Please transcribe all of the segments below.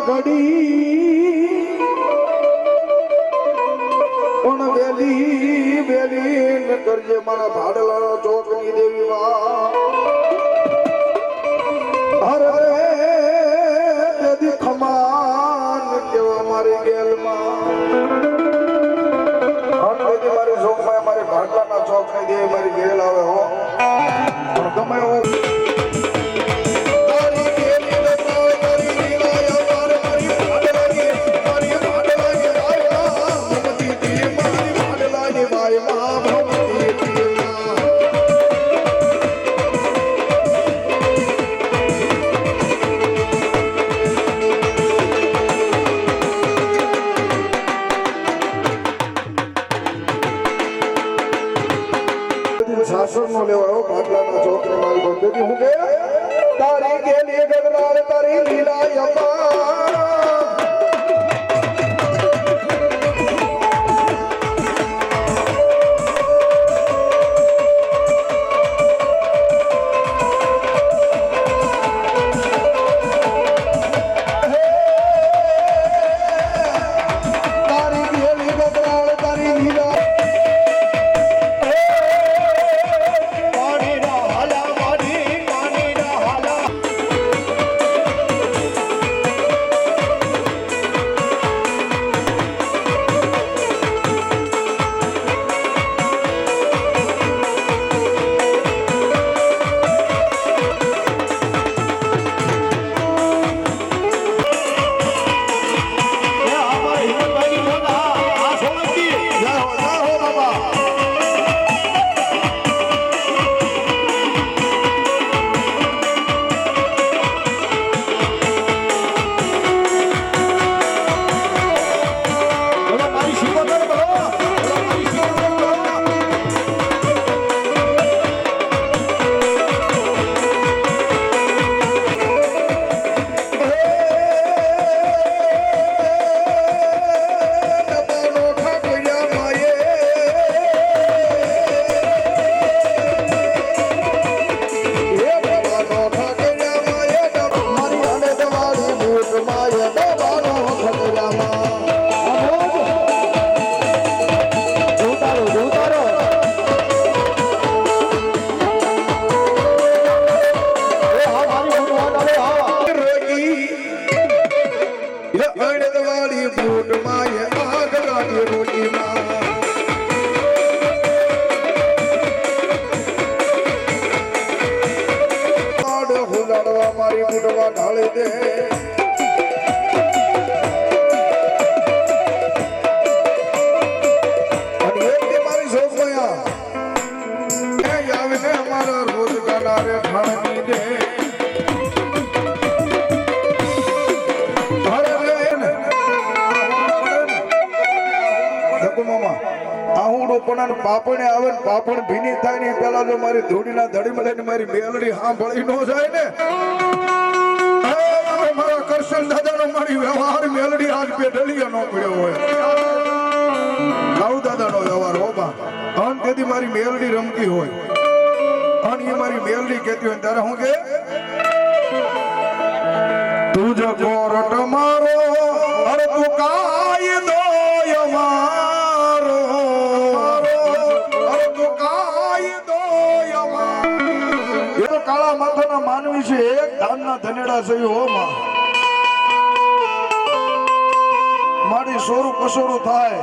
ઘડી. પણ વેલી વેલી કરજે મારા ભાડલા ચોકની દેવી હરે ખમાન કેવા મારી ગેલમાં. મારી શોખમાં મારી ભાડલાના ચોકની દેવી મારી ગેલ આવે હો. પણ ગમે હું પાપણે આવે ને પાપણ ભીની થાય ને પેલા જો મારી ધૂળીના ધડીમાં લઈને મારી મેલડી સાંભળી ન જાય ને. મારા કરશન દાદાનો મારી વ્યવહાર મેલડી આજ પેઢલીએ ન પડ્યો હોય. લાવ દાદાનો વ્યવહાર, હો બા. અન તેથી મારી મેલડી રમતી હોય. અન એ મારી મેલડી કહેતી હોય ત્યારે હું કે તુજ કોરટ મારો દિવસે એક ધાનના ધનેડા થયું હો માં મારી સોરું કસોરું થાય.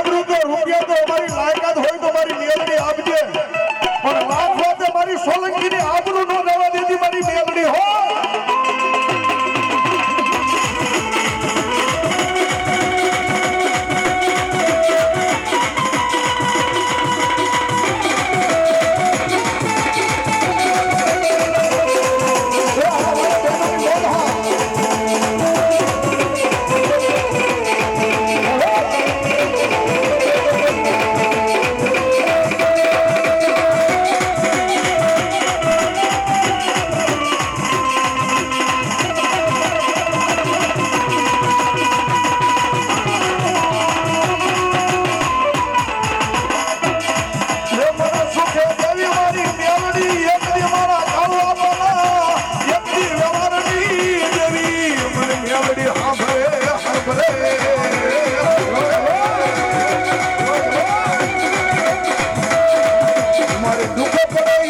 ઇજ્જત રૂપિયા તો અમારી લાયકાત હોય તો અમારી નિયમની આપજે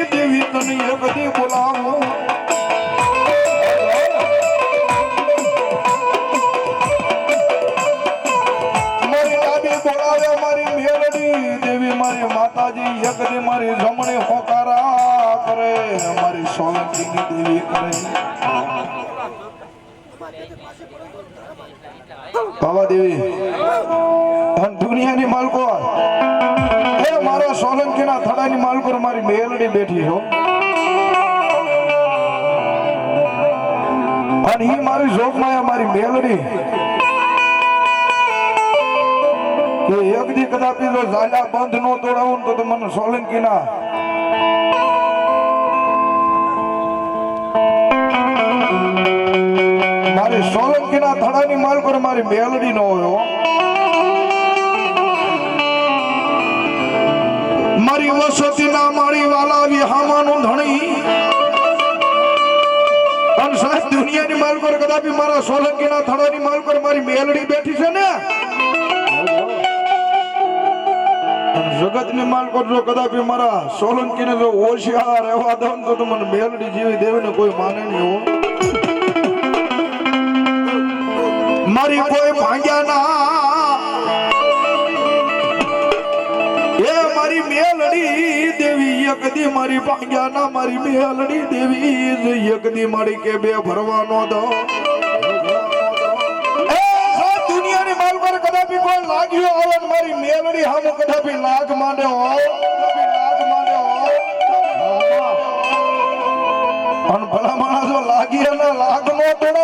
મેલડી દેવી તને બધી બોલાવું. માતાજી એક મારી જમણી હોકારા કરે. મારી સોલંકીની દેવી કરે. માલકો. મારી મેલડી બેઠી છો અને ઈ મારી જોગમાં મારી મેલડી. કે એક દી કદાપી જો ઝાલા બંધ નો તોડાવું ને તો મને સોલંકીના મારી સોલંકીના થડાની પર મારી મેલડી નો હોય હો. ના મારી વાલા વિહામાનું ધણી પણ સાહેબ, દુનિયાની માલકોર કદાપી મારા સોલંકીના થડાની પર મારી મેલડી બેઠી છે ને અને જગતની માલકોર જો કદાપી મારા સોલંકીને જો ઓશિયા રહેવા દઉં ને તો મને મેલડી જીવી દેવી ને કોઈ માને નહીં હો મારી કોઈ ભાંગ્યા ના દેવી મારી પાંગ્યા ના મારી મેલડી દેવી એક મારી કે બે ભરવાનો દો. કદાપી કોઈ લાગ્યો આવે મારી લાગ માંડે હો ભલા માણસો લાગી અને લાગ નો તોડો